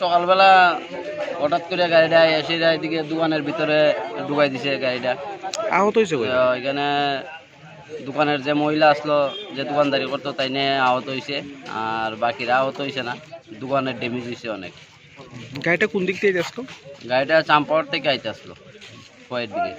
সকালবেলা হঠাৎ করে গাড়িটা এসে এদিকে দোকানের ভিতরে ডুবাই দিছে গাড়িটা। আহত হয়েছে এখানে দোকানের যে মহিলা আসলো যে দোকানদারি করতো তাই নিয়ে আহত হয়েছে। আর বাকিরা আহত হয়েছে না দোকানের ড্যামেজ হয়েছে অনেক। গাড়িটা কোন দিক থেকে আসতো গাড়িটা চাম্পাওয়ার থেকে আইতে আসলো পয়ের দিকে।